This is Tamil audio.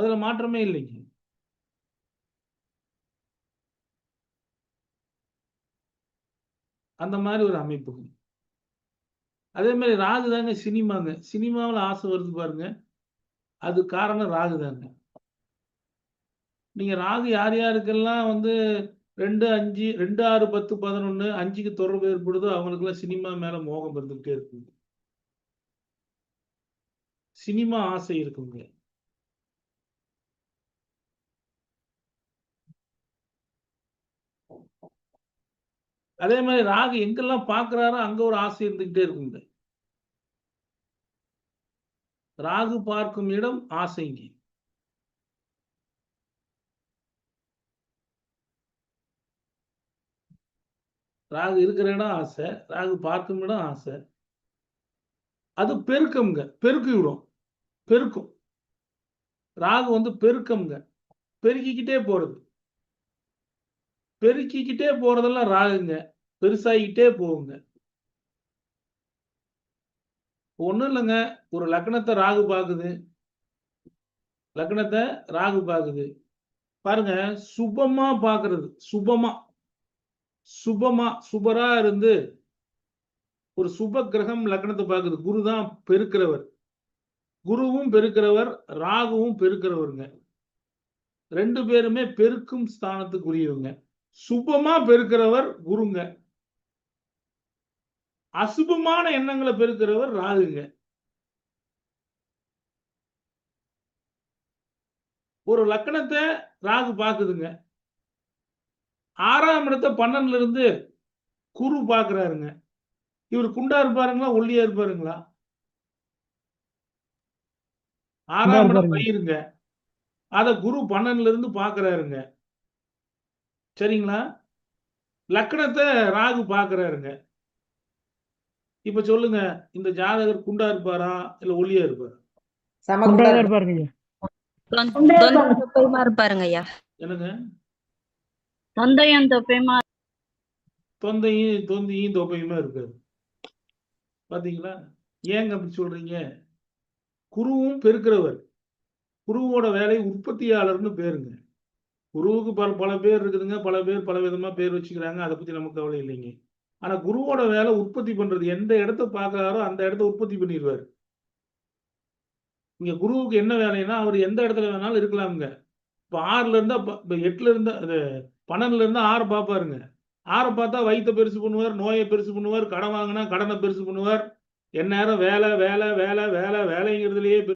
அதுல மாற்றமே இல்லைங்க. அந்த மாதிரி ஒரு அமைப்புங்க அதே மாதிரி ராகு தாங்க சினிமாங்க. சினிமாவில் ஆசை வருது பாருங்க. அது காரணம் ராகு தாங்க. நீங்க ராகு யார் யாருக்கெல்லாம் வந்து ரெண்டு அஞ்சு ரெண்டு ஆறு பத்து பதினொன்னு அஞ்சுக்கு தொடர்பு ஏற்படுதோ அவங்களுக்குலாம் சினிமா மேல மோகம் இருந்துகிட்டே இருக்குங்க. சினிமா ஆசை இருக்குங்க. அதே மாதிரி ராகு எங்கெல்லாம் பார்க்கறாரோ அங்க ஒரு ஆசை இருந்துகிட்டே இருக்குங்க. ராகு பார்க்கும் இடம் ஆசைங்க ராகு இருக்கிற இடம் ஆசை ராகு பார்க்கும் இடம் ஆசை. அது பெருக்கம்ங்க பெருக்கி விடும் பெருக்கும். ராகு வந்து பெருக்கம்ங்க பெருக்கிக்கிட்டே போறது. பெருக்கிக்கிட்டே போறதெல்லாம் ராகுங்க. பெருசாகிக்கிட்டே போகுங்க. ஒண்ணும் இல்லைங்க. ஒரு லக்னத்தை ராகு பாக்குது லக்னத்தை ராகு பாக்குது பாருங்க சுபமா பாக்குறது சுபமா. சுபமா சுபரா இருந்து ஒரு சுப கிரகம் லக்னத்தை பாக்குது குரு தான் பெருக்கிறவர். குருவும் பெருக்கிறவர் ராகுவும் பெருக்கிறவருங்க. ரெண்டு பேருமே பெருக்கும் ஸ்தானத்துக்குரியவங்க. சுபமா பெருக்கிறவர் குருங்க. அசுபமான எண்ணங்களை பெருக்கிறவர் ராகுங்க. ஒரு லக்கணத்தை ராகு பாக்குதுங்க ஆறாம் இடத்தை பன்னெண்டுல இருந்து குரு பாக்குறாருங்க இவர் குண்டா இருப்பாருங்களா ஒல்லியா இருப்பாருங்களா? ஆறாம் இடம். பயிருங்க. அத குரு பன்னெண்டுல இருந்து பாக்குறாருங்க சரிங்களா? லக்கணத்தை ராகு பாக்குறாருங்க. இப்ப சொல்லுங்க இந்த ஜாதகர் குண்டா இருப்பாரா? இல்ல ஒல்லியா இருப்பாரா? என்னங்க? தொந்தையும் தொப்பையுமா? தொந்தையும் தொந்தியும் தொப்பையுமா இருக்காது பாத்தீங்களா? ஏங்க அப்படி சொல்றீங்க? குருவும் பெருக்கிறவர். குருவோட வேலை உற்பத்தியாளர்னு பேருங்க. குருவுக்கு பல பல பேர் இருக்குதுங்க. பல பேர் பல விதமா பேர் வச்சுக்கிறாங்க. அதை பத்தி நமக்கு கவலை இல்லைங்க. ஆனா குருவோட வேலை உற்பத்தி பண்றது. எந்த இடத்த பார்க்கறாரோ அந்த இடத்த உற்பத்தி பண்ணிடுவாரு. இங்க குருவுக்கு என்ன வேலைன்னா அவர் எந்த இடத்துல வேணாலும் இருக்கலாமுங்க. இப்ப ஆறுல இருந்தா ப- இப்ப எட்டுல இருந்தா அது பன்னெண்டுல இருந்தா ஆறு பார்ப்பாருங்க. ஆறை பார்த்தா வயிற்ற பெருசு பண்ணுவார் நோயை பெருசு பண்ணுவார் கடன் வாங்கினா கடனை பெருசு பண்ணுவார். எந்நேரம் வேலை வேலை வேலை வேலை வேலைங்கிறதுலயே